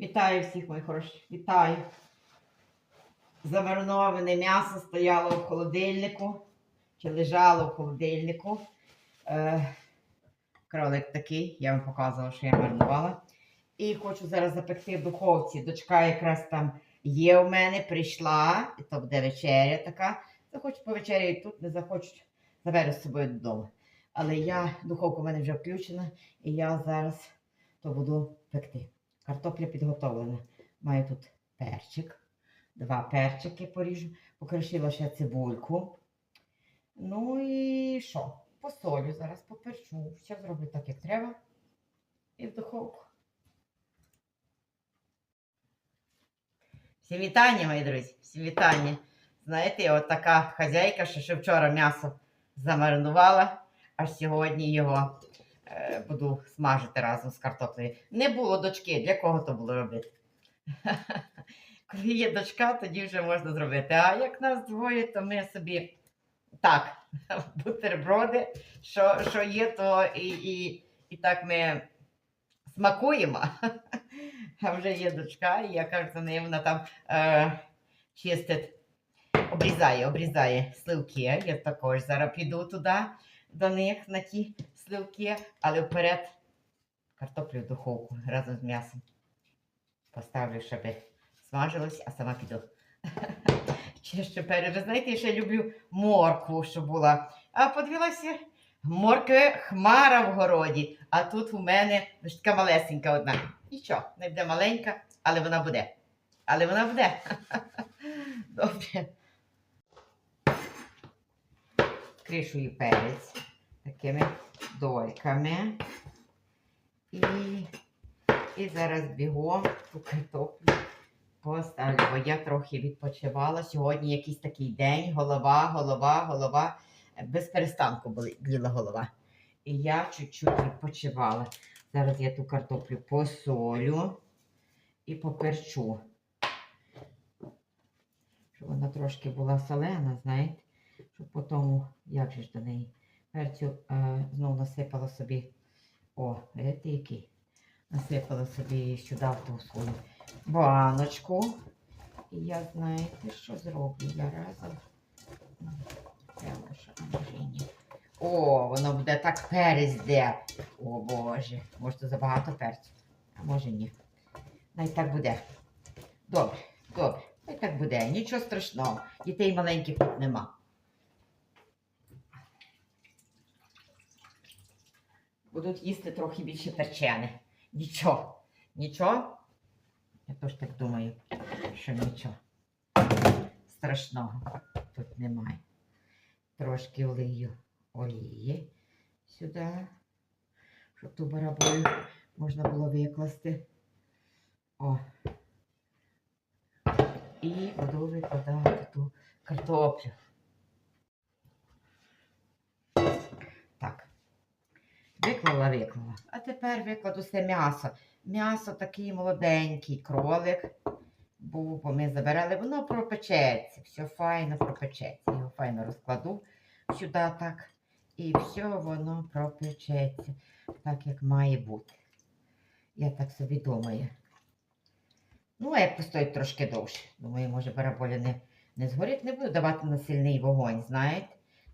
Вітаю всіх, мої хороші. Вітаю. Замариноване м'ясо стояло в холодильнику. Чи лежало в холодильнику. Е, кролик такий, я вам показувала, що я маринувала. І хочу зараз запекти в духовці. Дочка якраз там є у мене, прийшла, і то буде вечеря така. Захочуть повечеряти тут, не захочуть, заберу з собою додому. Але я, духовка в мене вже включена, і я зараз то буду пекти. Картопля підготовлена. Маю тут перчик. Два перчики поріжу. Покришила ще цибульку. Ну і що? Посолю зараз, поперчу. Все зроблю так, як треба. І в духовку. Всім вітання, мої друзі. Всім вітання. Знаєте, я от така хазяйка, що ще вчора м'ясо замаринувала, аж сьогодні його буду смажити разом з картоплею. Не було дочки, для кого то було робити? Коли є дочка, тоді вже можна зробити. А як нас двоє, то ми собі так, бутерброди, що, що є, то і, і, і так ми смакуємо. А вже є дочка, і я кажу, за нею вона там е, чистить, обрізає, обрізає сливки. Я також зараз піду туди до них на ті сливки, але вперед картоплю в духовку разом з м'ясом. Поставлю, щоб смажилось, а сама піду. Чи ще перед, ви знаєте, я ще люблю моркву, що була. А подивилася, моркви хмара в городі, а тут у мене лише така малесенька одна. Нічого, не буде маленька, але вона буде. Але вона буде. Добре. Кришую перець такими дольками. І, і зараз бігом ту картоплю поставлю, бо я трохи відпочивала. Сьогодні якийсь такий день, голова, голова, голова. Без перестанку боліла голова. І я чуть-чуть відпочивала. Зараз я ту картоплю посолю і поперчу. Щоб вона трошки була солена, знаєте, щоб потім, як же ж до неї, перцю е, знову насипала собі. О, видите, який? Насипала собі сюди в свою баночку. І я знаєте, що зроблю? Я разом. О, воно буде так перець де. О Боже, може то забагато перцю. А може ні. Най так буде. Добре, добре. Так буде. Нічого страшного. Дітей маленьких тут нема. Будуть їсти трохи більше перчене. Нічого. Нічого? Я теж так думаю, що нічого. Страшного тут немає. Трошки влию олії сюди, щоб ту бараболю можна було викласти. О. І буду викладати ту картоплю. Так. Виклала, виклала. А тепер викладу все м'ясо. М'ясо такий молоденький кролик був, бо ми забирали, воно пропечеться. Все файно пропечеться. Його файно розкладу сюди так. І все воно пропечеться, так як має бути. Я так собі думаю. Ну, а як постоїть трошки довше. Думаю, може бараболя не, не згорить, не буду давати на сильний вогонь, знаєте?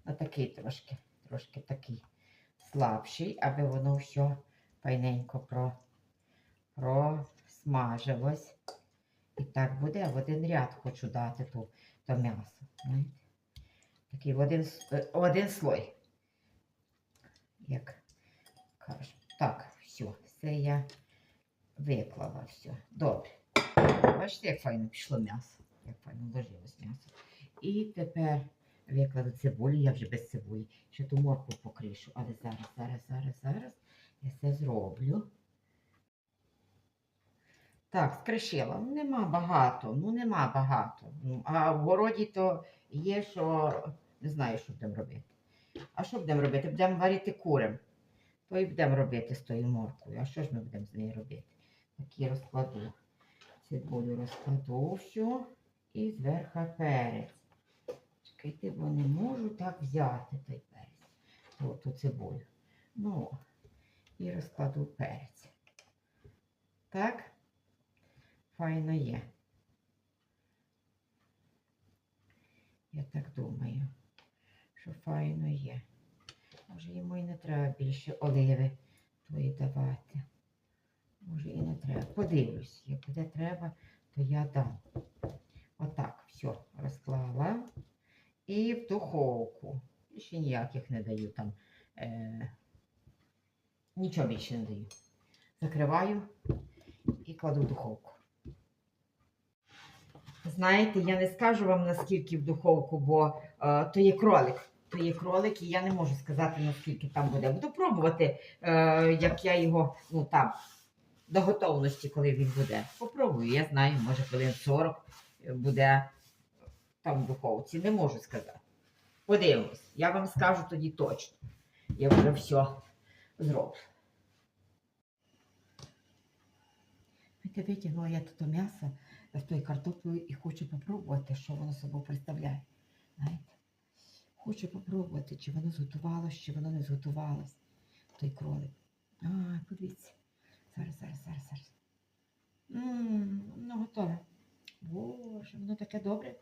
На такий трошки, трошки такий слабший, аби воно все файненько про, просмажилось. І так буде, в один ряд хочу дати ту, то м'ясо. Такий в один, е, один слой. Як кажуть. Так, все, все я виклала, все. Добре. Бачите, як файно пішло м'ясо. Як файно вложилось м'ясо. І тепер викладу цибулю, я вже без цибулі. Ще ту морку покришу. Але зараз, зараз, зараз, зараз я це зроблю. Так, скришила. Ну, нема багато, ну нема багато. Ну, а в городі то є, що не знаю, що будемо робити. А що будемо робити? Будемо варити курем. То і будемо робити з тою моркою. А що ж ми будемо з нею робити? Такі розкладу. Цибулю розкладу всю і зверху перець. Чекайте, бо не можу так взяти той перець. Ту, ту цибулю. Ну, і розкладу перець. Так. файно є. Я так думаю, що файно є. Може йому і не треба більше оливи тої давати. Може і не треба. Подивлюсь, як буде треба, то я дам. Отак, все, розклала. І в духовку. Більше ніяких не даю там. Е, нічого більше не даю. Закриваю і кладу в духовку. Знаєте, я не скажу вам наскільки в духовку, бо е, то є кролик. То є кролик, і я не можу сказати, наскільки там буде. Буду пробувати, е, як я його, ну там, до готовності, коли він буде. Попробую, я знаю, може хвилин 40 буде там в духовці. Не можу сказати. Подивимось. Я вам скажу тоді точно. Я вже все зроблю. Витягнула я тут м'ясо з тою картоплею і хочу попробувати, що воно собою представляє. Знаєте? Хочу попробувати, чи воно зготувалось, чи воно не зготувалось. Той кролик. А, подивіться. Зараз, зараз, зараз, зараз. Ммм, воно готове. Боже, воно таке добре.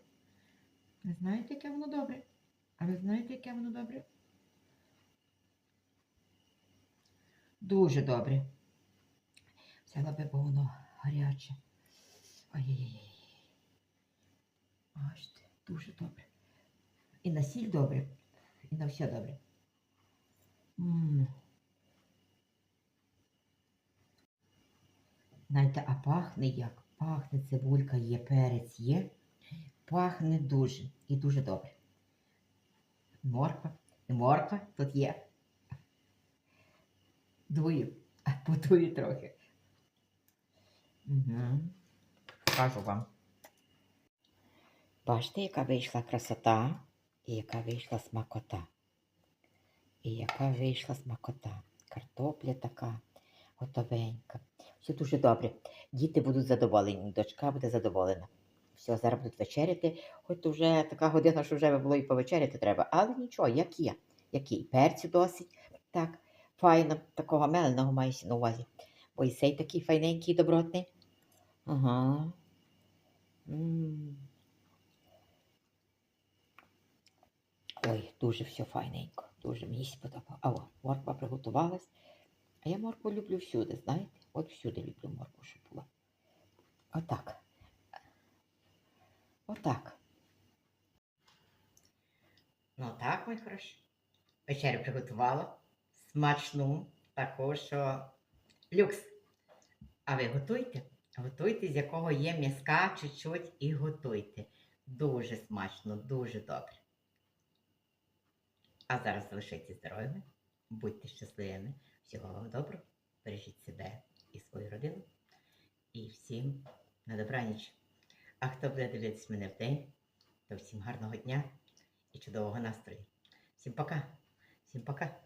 Не знаєте, яке воно добре? А ви знаєте, яке воно добре? Дуже добре. Взяла би, бо воно гаряче. Ой-ой-ой. Бачите, дуже добре. І на сіль добре, і на все добре. М. Знаєте, а пахне як? Пахне цибулька є, перець є. Пахне дуже і дуже добре. Морква. І морква тут є. Дую, подую трохи. Угу. Скажу вам. Бачите, яка вийшла красота і яка вийшла смакота. І яка вийшла смакота. Картопля така готовенька. Все дуже добре. Діти будуть задоволені, дочка буде задоволена. Все, зараз будуть вечеряти. Хоч вже така година, що вже було і повечеряти треба. Але нічого, як є. Який перцю досить. Так, файно, такого меленого маєш на увазі. І цей такий файненький, добротний. Ага. М. Ой, дуже все файненько. Дуже мені сподобало. А о, морква приготувалась. А я моркву люблю всюди, знаєте? От всюди люблю моркву, щоб була. Отак. Отак. Ну так, мой хороший. Вечерю приготувала. Смачну, таку, що люкс. А ви готуйте? Готуйте, з якого є м'язка чуть-чуть і готуйте. Дуже смачно, дуже добре. А зараз залишайтесь здоровими, будьте щасливими. Всього вам доброго. Бережіть себе і свою родину. І всім на добраніч. А хто буде дивитись мене в день, то всім гарного дня і чудового настрою. Всім пока. Всім пока.